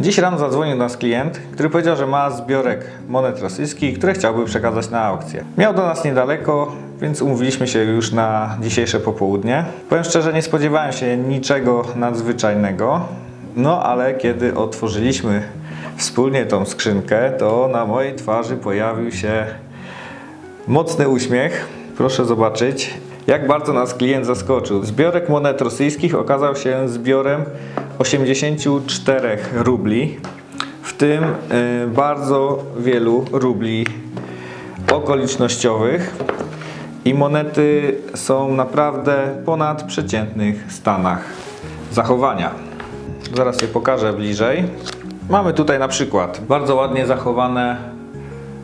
Dziś rano zadzwonił do nas klient, który powiedział, że ma zbiorek monet rosyjskich, które chciałby przekazać na aukcję. Miał do nas niedaleko, więc umówiliśmy się już na dzisiejsze popołudnie. Powiem szczerze, nie spodziewałem się niczego nadzwyczajnego, no ale kiedy otworzyliśmy wspólnie tą skrzynkę, to na mojej twarzy pojawił się mocny uśmiech. Proszę zobaczyć, jak bardzo nas klient zaskoczył. Zbiorek monet rosyjskich okazał się zbiorem 84 rubli, w tym y, bardzo wielu rubli okolicznościowych. I monety są naprawdę ponad przeciętnych stanach zachowania. Zaraz je pokażę bliżej. Mamy tutaj na przykład bardzo ładnie zachowane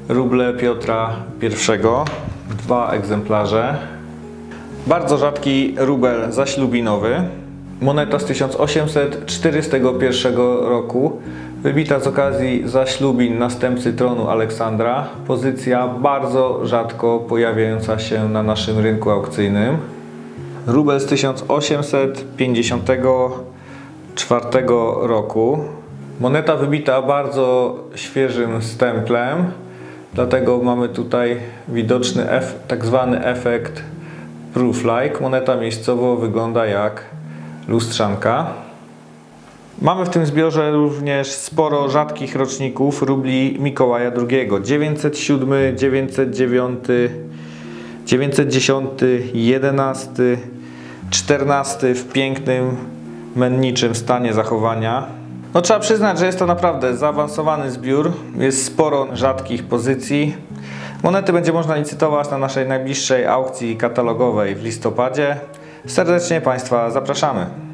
ruble Piotra I, dwa egzemplarze. Bardzo rzadki rubel zaślubinowy. Moneta z 1841 roku, wybita z okazji zaślubin następcy tronu Aleksandra. Pozycja bardzo rzadko pojawiająca się na naszym rynku aukcyjnym. Rubel z 1854 roku. Moneta wybita bardzo świeżym stemplem, dlatego mamy tutaj widoczny tak zwany efekt proof-like. Moneta miejscowo wygląda jak lustrzanka. Mamy w tym zbiorze również sporo rzadkich roczników rubli Mikołaja II. 907, 909, 910, 11, 14 w pięknym, menniczym stanie zachowania. No trzeba przyznać, że jest to naprawdę zaawansowany zbiór. Jest sporo rzadkich pozycji. Monety będzie można licytować na naszej najbliższej aukcji katalogowej w listopadzie. Serdecznie Państwa zapraszamy.